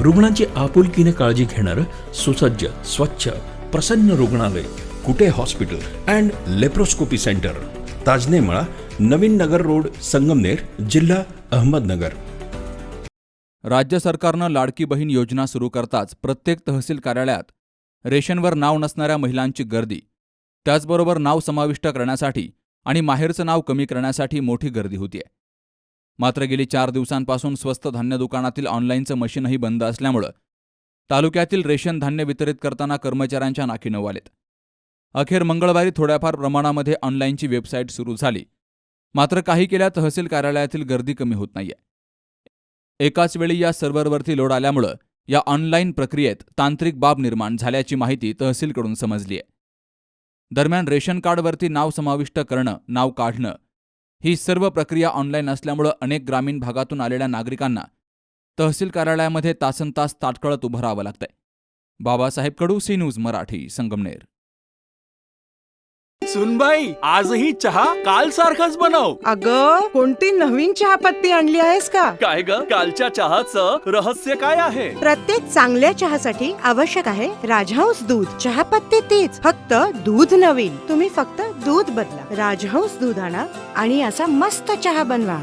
रुग्णांची आपुलकीने काळजी घेणारं सुसज्ज स्वच्छ प्रसन्न रुग्णालय Kute hospital and laparoscopy centre. Tajne Mala Naveen Nagar road Sangamner जिल्हा अहमदनगर. राज्य सरकारनं लाडकी बहीण योजना सुरू करताच प्रत्येक तहसील कार्यालयात रेशनवर नाव नसणाऱ्या महिलांची गर्दी. त्याचबरोबर नाव समाविष्ट करण्यासाठी आणि माहेरचं नाव कमी करण्यासाठी मोठी गर्दी होतीये. मात्र गेली चार दिवसांपासून स्वस्त धान्य दुकानातील ऑनलाईनचं मशीनही बंद असल्यामुळं तालुक्यातील रेशन धान्य वितरित करताना कर्मचाऱ्यांच्या नाकी आलेत. अखेर मंगळवारी थोड्याफार प्रमाणामध्ये ऑनलाईनची वेबसाईट सुरू झाली. मात्र काही केल्या तहसील कार्यालयातील गर्दी कमी होत नाहीये. एकाच वेळी या सर्व्हरवरती लोड आल्यामुळं या ऑनलाईन प्रक्रियेत तांत्रिक बाब निर्माण झाल्याची माहिती तहसीलकडून समजली आहे दरम्यान रेशन कार्डवरती नाव समाविष्ट करणं नाव काढणं ही सर्व प्रक्रिया ऑनलाईन असल्यामुळं अनेक ग्रामीण भागातून आलेल्या नागरिकांना तहसील कार्यालयामध्ये तासनतास ताटकळत उभं राहावं लागतंय. Babasaheb Kadu C News Marathi Sangamner. सुनबाई आजही चहा काल सारखाच बनव. अग कोणती नवीन चहापत्ती आणली आहेस का? काय ग? कालच्या चहाचं रहस्य काय आहे? प्रत्येक चांगल्या चहासाठी आवश्यक आहे राजहंस दूध. चहापत्ती तीच फक्त दूध नवीन. तुम्ही फक्त दूध बदला. राजहंस दूध आणा आणि असा मस्त चहा बनवा.